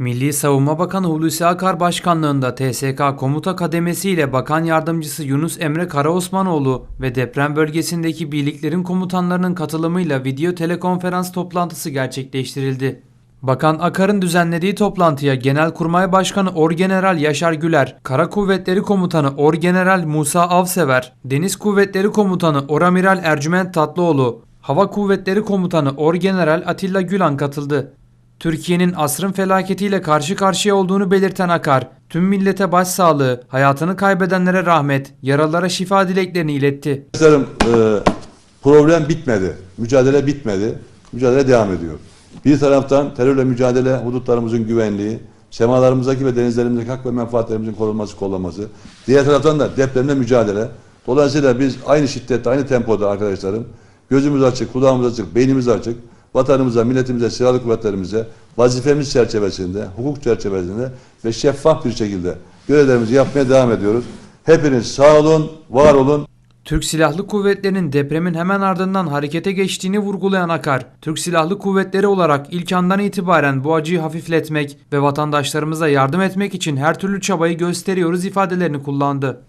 Milli Savunma Bakanı Hulusi Akar başkanlığında TSK Komuta Kademesi ile Bakan Yardımcısı Yunus Emre Karaosmanoğlu ve deprem bölgesindeki birliklerin komutanlarının katılımıyla video telekonferans toplantısı gerçekleştirildi. Bakan Akar'ın düzenlediği toplantıya Genelkurmay Başkanı Orgeneral Yaşar Güler, Kara Kuvvetleri Komutanı Orgeneral Musa Avsever, Deniz Kuvvetleri Komutanı Oramiral Ercüment Tatlıoğlu, Hava Kuvvetleri Komutanı Orgeneral Atilla Gülan katıldı. Türkiye'nin asrın felaketiyle karşı karşıya olduğunu belirten Akar, tüm millete başsağlığı, hayatını kaybedenlere rahmet, yaralılara şifa dileklerini iletti. Arkadaşlarım e, problem bitmedi. Mücadele bitmedi. Mücadele devam ediyor. Bir taraftan terörle mücadele, hudutlarımızın güvenliği, semalarımızdaki ve denizlerimizdeki hak ve menfaatlerimizin korunması, kollanması. Diğer taraftan da depremle mücadele. Dolayısıyla biz aynı şiddette, aynı tempoda arkadaşlarım, gözümüz açık, kulağımız açık, beynimiz açık, vatanımıza, milletimize, silahlı kuvvetlerimize vazifemiz çerçevesinde, hukuk çerçevesinde ve şeffaf bir şekilde görevlerimizi yapmaya devam ediyoruz. Hepiniz sağ olun, var olun. Türk Silahlı Kuvvetleri'nin depremin hemen ardından harekete geçtiğini vurgulayan Akar, Türk Silahlı Kuvvetleri olarak ilk andan itibaren bu acıyı hafifletmek ve vatandaşlarımıza yardım etmek için her türlü çabayı gösteriyoruz ifadelerini kullandı.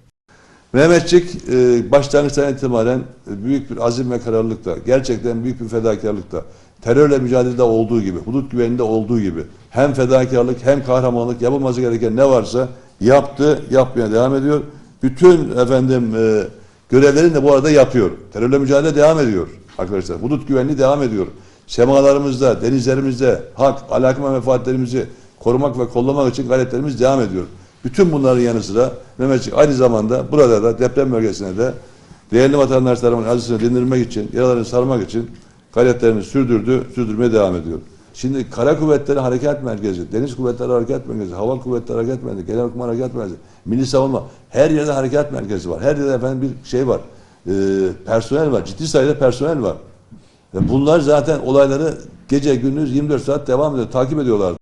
Mehmetçik e, başlangıçtan itibaren büyük bir azim ve kararlılıkla, gerçekten büyük bir fedakarlıkla, terörle mücadelede olduğu gibi, hudut güveninde olduğu gibi hem fedakarlık hem kahramanlık yapılması gereken ne varsa yaptı, yapmaya devam ediyor. Bütün efendim e, görevlerini de bu arada yapıyor. Terörle mücadele devam ediyor arkadaşlar. Hudut güvenliği devam ediyor. Semalarımızda, denizlerimizde hak, alaka ve menfaatlerimizi korumak ve kollamak için gayretlerimiz devam ediyor. Bütün bunların yanı sıra Mehmetçik aynı zamanda burada da deprem bölgesine de değerli vatandaşlarımın acısını dindirmek için, yaralarını sarmak için gayretlerini sürdürdü, sürdürmeye devam ediyor. Şimdi Kara Kuvvetleri Harekat Merkezi, Deniz Kuvvetleri Harekat Merkezi, Hava Kuvvetleri Harekat Merkezi, Genelkurmay Harekat Merkezi, Milli Savunma, her yerde harekat merkezi var. Her yerde efendim bir şey var, e, personel var, ciddi sayıda personel var. Bunlar zaten olayları gece gündüz 24 saat devam ediyor, takip ediyorlar.